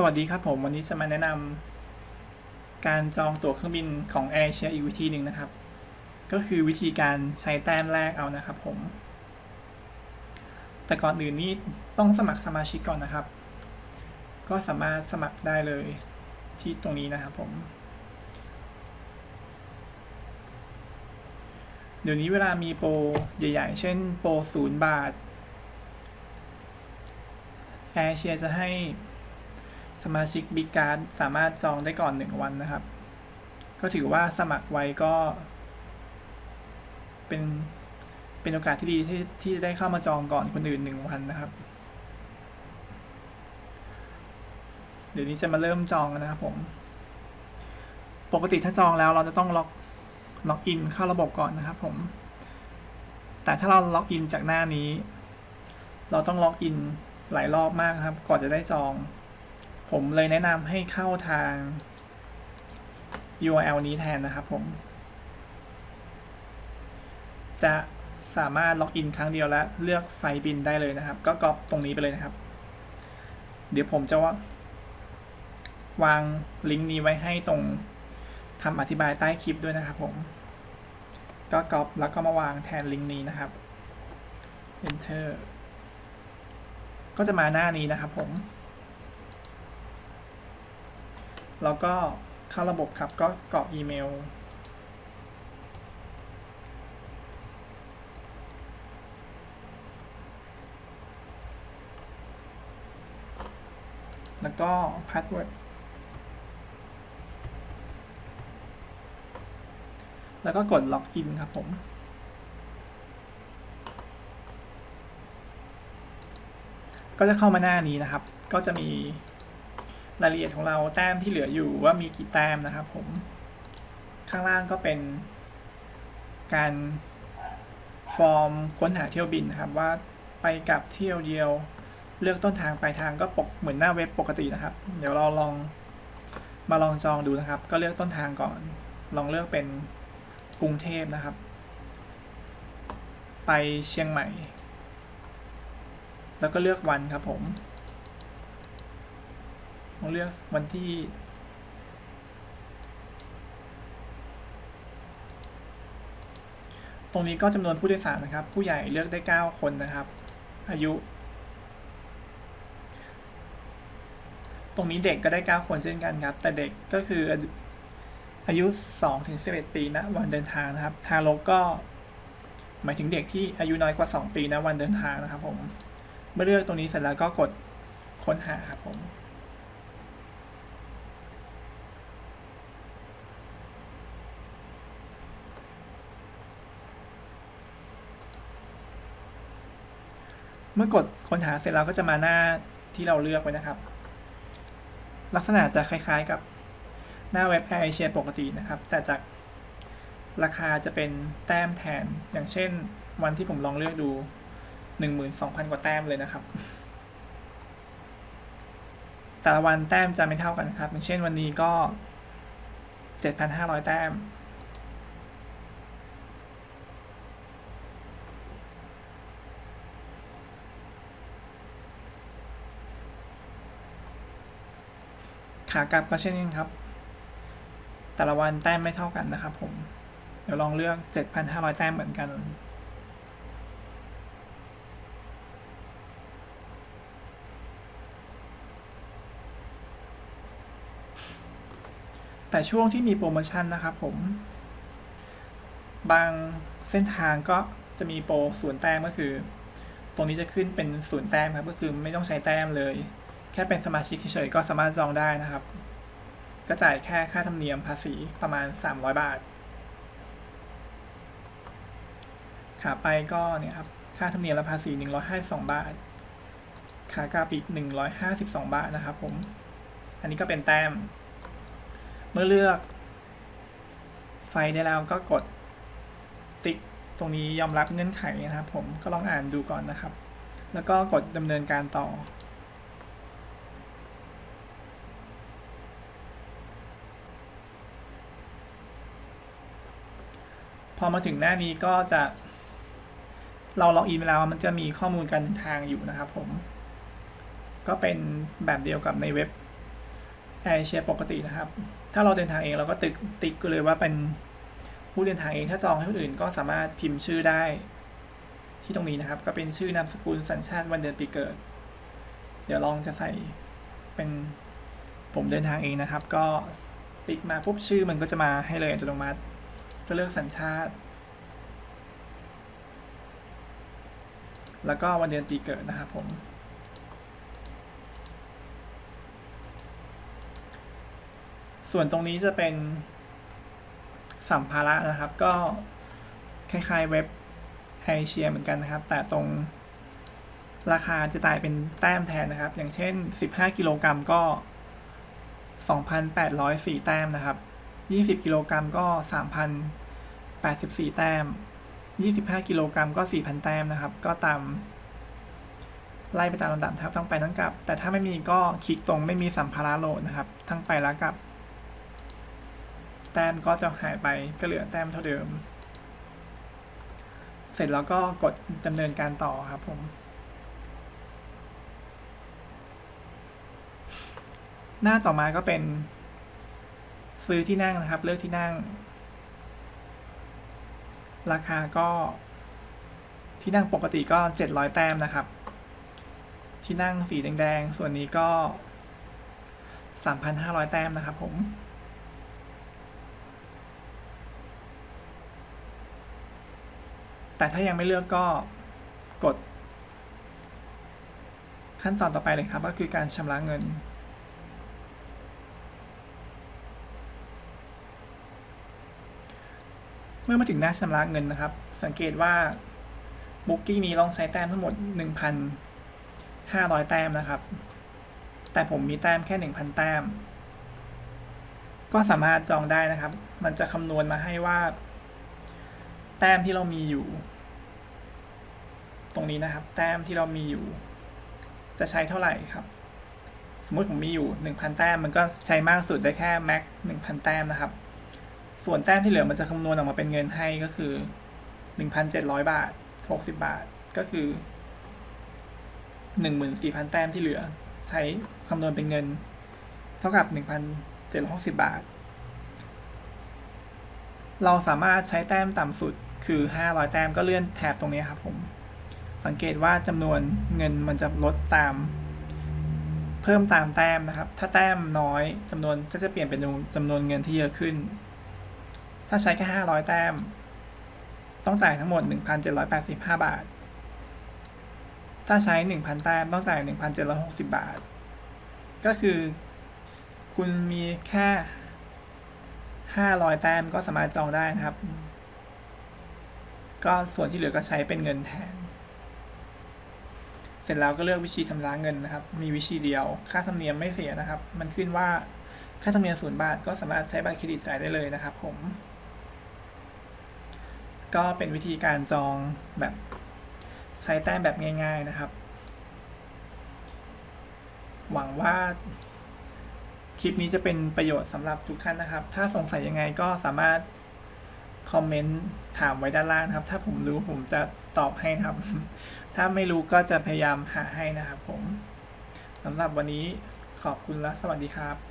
สวัสดีครับผม วันนี้จะมาแนะนำการจองตั๋วเครื่องบินของ Air Asia อีกวิธีหนึ่งนะครับ ก็คือวิธีการใช้แต้มแรกเอานะครับผม แต่ก่อนอื่นนี่ต้องสมัครสมาชิกก่อนนะครับ ก็สามารถสมัครได้เลยที่ตรงนี้นะครับผม เดี๋ยวนี้เวลามีโปรใหญ่ ๆ เช่น โปรศูนย์บาทแอร์เชียจะให้ สมาชิกบิ๊กการ์ดสามารถจองได้ก่อนหนึ่งวันนะครับ ก็ถือว่าสมัครไว้ก็ เป็นเป็นโอกาสที่ดีที่ที่จะได้เข้ามาจองก่อนคนอื่นหนึ่งวันนะครับ เดี๋ยวนี้จะมาเริ่มจองกันนะครับผม ปกติถ้าจองแล้วเราจะต้องล็อกล็อกอินเข้าระบบก่อนนะครับผม แต่ถ้าเราล็อกอินจากหน้านี้ เราต้องล็อกอินหลายรอบมากครับก่อนจะได้จอง ผมเลยแนะนำให้เข้าทาง URL นี้แทนนะครับผม จะสามารถล็อกอินครั้งเดียวและเลือกไฟล์บินได้เลยนะครับ ก็ก๊อปตรงนี้ไปเลยนะครับ เดี๋ยวผมจะว่าวางลิงก์นี้ไว้ให้ตรงคำอธิบายใต้คลิปด้วยนะครับผม ก็ก๊อปแล้วก็มาวางแทนลิงก์นี้นะครับ enter ก็จะมาหน้านี้นะครับผม แล้วก็เข้าระบบครับก็กรอกอีเมล แล้วก็พาสเวิร์ดแล้วก็กดล็อกอินครับผมก็จะเข้ามาหน้านี้นะครับ ก็จะมี รายละเอียดของเราแต้มที่เหลืออยู่ว่ามีกี่แต้มนะครับผมข้างล่างก็เป็นการฟอร์มค้นหาเที่ยวบินนะครับว่าไปกับเที่ยวเดียว เลือกต้นทางปลายทางก็ปกเหมือนหน้าเว็บปกตินะครับ เดี๋ยวเราลองมาลองจองดูนะครับ ก็เลือกต้นทางก่อน ลองเลือกเป็นกรุงเทพนะครับ ไปเชียงใหม่ แล้วก็เลือกวันครับผม ลองเลือกวันที่ตรงนี้ก็จำนวนผู้โดยสารนะครับ ผู้ใหญ่เลือกได้ 9 คนนะครับ อายุ ตรงนี้เด็กก็ได้ 9 คนเช่นกันครับ แต่เด็กก็คืออายุ2ถึง11 ปีนะวันเดินทางนะครับ ทารกก็ หมายถึงเด็กที่อายุน้อยกว่า 2 ปีนะวันเดินทางนะครับผม เมื่อเลือกตรงนี้เสร็จแล้วก็กดค้นหาครับผม เมื่อกดค้นหาเสร็จแล้วก็จะมาหน้าที่เราเลือกไว้นะครับ ลักษณะจะคล้ายๆกับหน้าเว็บแอร์เอเชียปกตินะครับ แต่จากราคาจะเป็นแต้มแทน อย่างเช่นวันที่ผมลองเลือกดู 12,000 กว่าแต้มเลยนะครับ แต่ละวันแต้มจะไม่เท่ากันนะครับ อย่างเช่นวันนี้ก็ 7,500 แต้ม ขากลับก็เช่นกันครับ แต่ละวันแต้มไม่เท่ากันนะครับผม เดี๋ยวลองเลือก 7,500 แต้มเหมือนกันแต่ช่วงที่มีโปรโมชั่นนะครับผม บางเส้นทางก็จะมีโปรศูนย์แต้มก็คือ ตรงนี้จะขึ้นเป็นศูนย์แต้มครับ ก็คือไม่ต้องใช้แต้มเลย ค่เป็นสมาชิกเฉยๆก็สามารถจองได้นะครับ ก็จ่ายแค่ค่าธรรมเนียมภาษีประมาณ 300 บาท ขาไปก็เนี่ยครับค่าธรรมเนียมและภาษี 152 บาท ขากลับอีก 152 บาทนะครับผม อันนี้ก็เป็นแต้ม เมื่อเลือกไฟได้แล้วก็กดติ๊กตรงนี้ยอมรับเงื่อนไขนะครับผมก็ลองอ่านดูก่อนนะครับ แล้วก็กดดำเนินการต่อ พอมาถึงหน้านี้ก็จะ เราล็อกอินไปแล้วมันจะมีข้อมูลการเดินทางอยู่นะครับผม ก็เป็นแบบเดียวกับในเว็บแอร์เชียปกตินะครับ ถ้าเราเดินทางเองเราก็ติกติ๊กเลยว่าเป็นผู้เดินทางเอง ถ้าจองให้คนอื่นก็สามารถพิมพ์ชื่อได้ที่ตรงนี้นะครับ ก็เป็นชื่อนามสกุลสัญชาติวันเดือนปีเกิด เดี๋ยวลองจะใส่เป็นผมเดินทางเองนะครับ ก็ติ๊กมาปุ๊บชื่อมันก็จะมาให้เลยอัตโนมัติ ก็เลือกสัญชาติ แล้วก็วันเดือนปีเกิดนะครับผมส่วนตรงนี้จะเป็นสัมภาระนะครับ ก็คล้ายๆเว็บไอเชียเหมือนกันนะครับ แต่ตรงราคาจะจ่ายเป็นแต้มแทนนะครับ อย่างเช่น 15 กิโลกรัมก็ 2,804 แต้มนะครับ 20 กิโลกรัมก็ 3,084 แต้ม 25 กิโลกรัมก็ 4,000 แต้มนะครับ ก็ตามไล่ไปตามลำดับครับทั้งไปทั้งกลับ แต่ถ้าไม่มีก็คลิกตรงไม่มีสัมภาระโหลดนะครับ ทั้งไปและกลับ แต้มก็จะหายไปก็เหลือแต้มเท่าเดิม เสร็จแล้วก็กดดำเนินการต่อครับผมหน้าต่อมาก็เป็น ซื้อที่นั่งนะครับ เลือกที่นั่ง ราคาก็ที่นั่งปกติก็ 700 แต้มนะครับ ที่นั่งสีแดง ๆ ส่วนนี้ก็ 3,500 แต้มนะครับผม แต่ถ้ายังไม่เลือกก็กด ขั้นตอนต่อไปเลยครับ ก็คือการชำระเงิน มื่อมาถึงหน้าชำระเงินนะครับ สังเกตว่า Booking นี้ต้องใช้แต้มทั้งหมด 1,500 แต้มนะครับ แต่ผมมีแต้มแค่ 1,000 แต้ม ก็สามารถจองได้นะครับ มันจะคำนวณมาให้ว่า แต้มที่เรามีอยู่ ตรงนี้นะครับ แต้มที่เรามีอยู่ จะใช้เท่าไหร่ครับ สมมติผมมีอยู่ 1,000 แต้ม มันก็ใช้มากสุดได้แค่แม็ก1,000 แต้มนะครับ ส่วนแต้มที่เหลือมันจะคำนวณออกมาเป็นเงินให้ก็คือ 1,700 บาท 60 บาทก็คือ 14,000 แต้มที่เหลือ ใช้คำนวณเป็นเงิน เท่ากับ 1,760 บาท เราสามารถใช้แต้มต่ำสุดคือ 500 แต้มก็เลื่อนแถบตรงนี้ครับผม สังเกตว่าจำนวนเงินมันจะลดตาม เพิ่มตามแต้มนะครับ ถ้าแต้มน้อยจำนวนก็จะเปลี่ยนเป็นจำนวนเงินที่เยอะขึ้น ถ้าใช้แค่500แต้ม ต้องจ่ายทั้งหมด1,785บาท ถ้าใช้1,000แต้มต้องจ่าย1,760บาท ก็คือ คุณมีแค่500แต้มก็สามารถจองได้นะครับ ก็ส่วนที่เหลือก็ใช้เป็นเงินแทน เสร็จแล้วก็เลือกวิธีชำระเงินนะครับ มีวิธีเดียว ค่าธรรมเนียมไม่เสียนะครับ มันขึ้นว่าค่าธรรมเนียมศูนย์บาทก็สามารถใช้บัตรเครดิตจ่ายได้เลยนะครับผม ก็เป็นวิธีการจองแบบใช้แต้มแบบง่ายๆนะครับ หวังว่าคลิปนี้จะเป็นประโยชน์สำหรับทุกท่านนะครับ ถ้าสงสัยยังไงก็สามารถคอมเมนต์ถามไว้ด้านล่างนะครับ ถ้าผมรู้ผมจะตอบให้นะครับ ถ้าไม่รู้ก็จะพยายามหาให้นะครับผมสำหรับวันนี้ขอบคุณและสวัสดีครับ